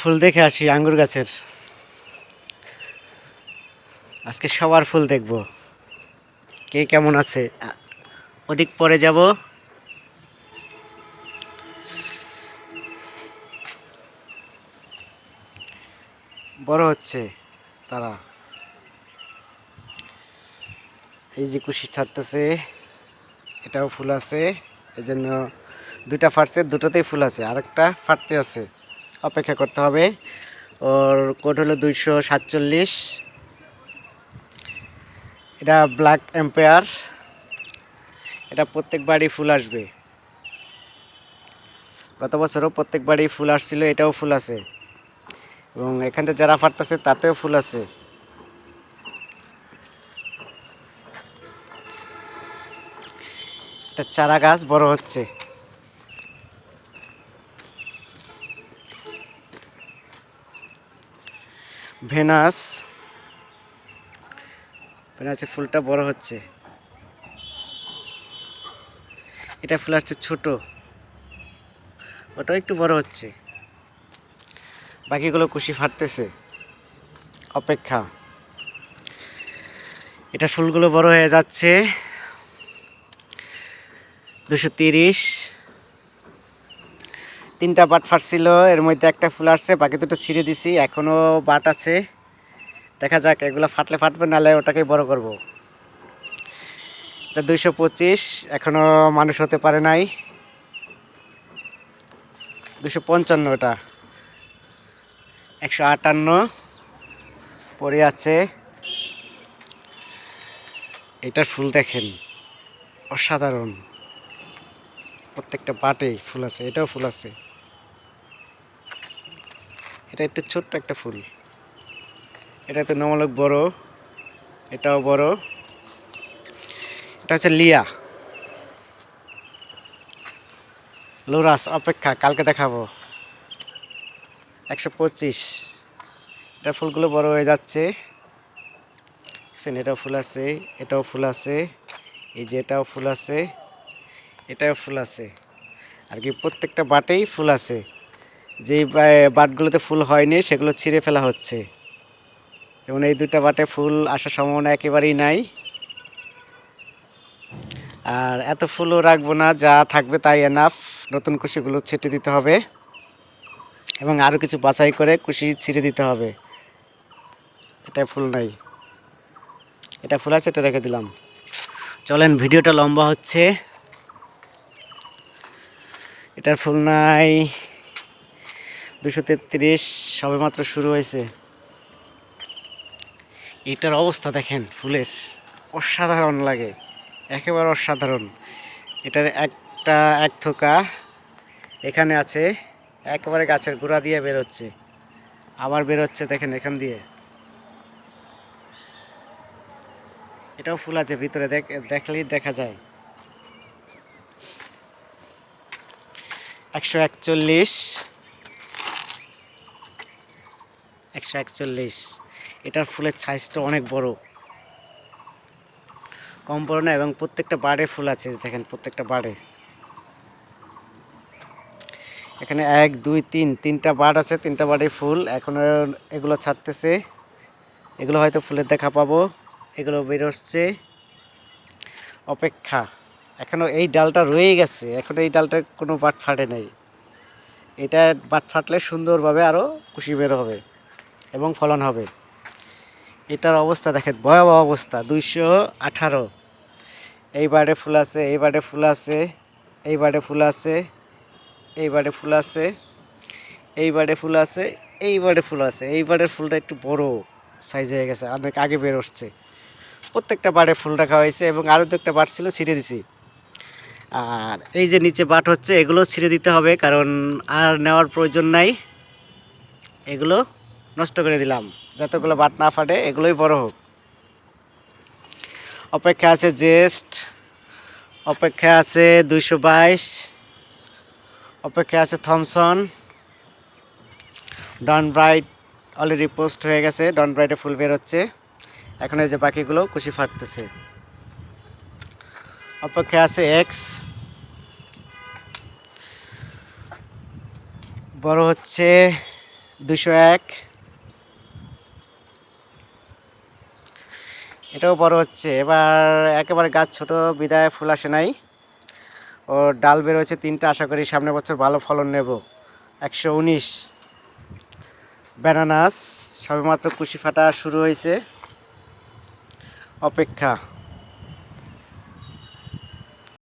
ফুল দেখে আসি আঙ্গুর গাছের। আজকে সবার ফুল দেখব। কে কেমন আছে? ওদিক পরে যাব। বড় হচ্ছে তারা। এই যে কুশি ছাড়তেছে, এটাও ফুল আছে। এই জন্য দুটা ফাটছে, দুটোতেই ফুল আছে, আরেকটা ফাটতে আছে। অপেক্ষা করতে হবে। ওর কোড হলো দুইশো সাতচল্লিশ। এটা ব্ল্যাক এম্পায়ার এটা প্রত্যেক বাড়ি ফুল আসবে। গত বছরও প্রত্যেক বাড়ি ফুল আসছিল, এটাও ফুল আছে। এবং এখান থেকে যারা ফাটতেছে, তাতেও ফুল আছে। এটা চারা গাছ, বড় হচ্ছে। ভেনাস। ভেনাসের ফুলটা বড় হচ্ছে। এটা ফুল আসছে ছোট। ওটাও একটু বড় হচ্ছে। বাকিগুলো কুশি ফাটতেছে। অপেক্ষা। এটা ফুলগুলো বড় হয়ে যাচ্ছে। দুশো তিরিশ। তিনটা বাট ফাটছিল, এর মধ্যে একটা ফুল আসছে, বাকি দুটো ছিঁড়ে দিছি এখনও বাট আছে। দেখা যাক, এগুলো ফাটলে ফাটবে নাহলে ওটাকে বড় করব। এটা দুইশো পঁচিশ এখনও মানুষ হতে পারে নাই। দুশো পঞ্চান্ন ওটা একশো আটান্ন পড়ে আছে। এটার ফুল দেখেন, অসাধারণ। প্রত্যেকটা বাটে ফুল আছে, এটাও ফুল আছে। এটা একটা ছোট্ট একটা ফুল। এটা তো নমলক বড়, এটাও বড়। এটা হচ্ছে লিয়া। লোরাস, অপেক্ষা, কালকে দেখাবো। একশো পঁচিশ। এটা ফুলগুলো বড় হয়ে যাচ্ছে। এটাও ফুল আছে, এটাও ফুল আছে। এই যে এটাও ফুল আছে, এটাও ফুল আছে। আর কি, প্রত্যেকটা বাটেই ফুল আছে। যেই বাটগুলোতে ফুল হয়নি, সেগুলো ছিঁড়ে ফেলা হচ্ছে। যেমন এই দুটা বাটে ফুল আসার সম্ভাবনা একেবারেই নাই। আর এত ফুলও রাখব না, যা থাকবে তাই এনাফ নতুন কুশিগুলো ছিটে দিতে হবে। এবং আরও কিছু বাছাই করে কুশি ছিঁড়ে দিতে হবে। এটা ফুল নাই। এটা ফুল আছে, এটা রেখে দিলাম। চলেন, ভিডিওটা লম্বা হচ্ছে। এটার ফুল নাই। দুশো তেত্রিশ, সবেমাত্র শুরু হয়েছে। এটার অবস্থা দেখেন, ফুলের। অসাধারণ লাগে, একেবারে অসাধারণ। এটার একটা, এক থোকা এখানে আছে, একেবারে গাছের গোড়া দিয়ে বেরোচ্ছে। আবার বেরোচ্ছে, দেখেন এখান দিয়ে। এটাও ফুল আছে, ভিতরে দেখ, দেখলেই দেখা যায়। একশো একচল্লিশ একশো একচল্লিশ। এটার ফুলের সাইজটা অনেক বড়। কম বড় না, এবং প্রত্যেকটা বাড়ে ফুল আছে দেখেন প্রত্যেকটা বাড়ে। এখানে এক, দুই, তিন, তিনটা বাড় আছে, তিনটা বাড়ে ফুল। এখন এগুলো ছাড়তেছে। এগুলো হয়তো ফুলের দেখা পাবো। এগুলো বেরোচ্ছে অপেক্ষা। এখনও এই ডালটা রয়ে গেছে। এখন এই ডালটার কোনো বাট ফাটে নাই। এটা বাট ফাটলে সুন্দরভাবে আরও খুশি বের হবে। এবং ফলন হবে। এটার অবস্থা দেখেন, ভয়াবহ অবস্থা, দুইশো আঠারো। এই বারে ফুল আছে এই বারে ফুল আছে এই বারে ফুল আছে এই বারে ফুল আছে এই বারে ফুল আছে এই বারে ফুল আছে। এই বারের ফুলটা একটু বড় সাইজ হয়ে গেছে, অনেক আগে বের হচ্ছে। প্রত্যেকটা বারে ফুল রাখা হয়েছে এবং আরও দু একটা বাট ছিল, ছিঁড়ে দিছি। আর এই যে নিচে বাট হচ্ছে, এগুলো ছিঁড়ে দিতে হবে, কারণ আর নেওয়ার প্রয়োজন নাই। এগুলো নষ্ট করে দিলাম। যতগুলো বাট না ফাটে, এগুলোই বড় হোক। অপেক্ষা আছে জেস্ট। অপেক্ষা আছে দুইশো বাইশ। অপেক্ষা আছে Thomson. Don Bright already post হয়ে গেছে। ডন ব্রাইটে ফুল বের হচ্ছে। এখন এই যে বাকিগুলো কুশি ফাটতেছে। অপেক্ষা আছে এক্স। বড় হচ্ছে দুশো এক। এটাও বড় হচ্ছে। এবার একেবারে গাছ ছোট, বিদায়, ফুল আসে নাই। ও ডাল বেরোচ্ছে তিনটা, আশা করি সামনে বছর ভালো ফলন নেব। একশো উনিশ ব্যানানাস সবেমাত্র কুশি ফাটা শুরু হয়েছে। অপেক্ষা।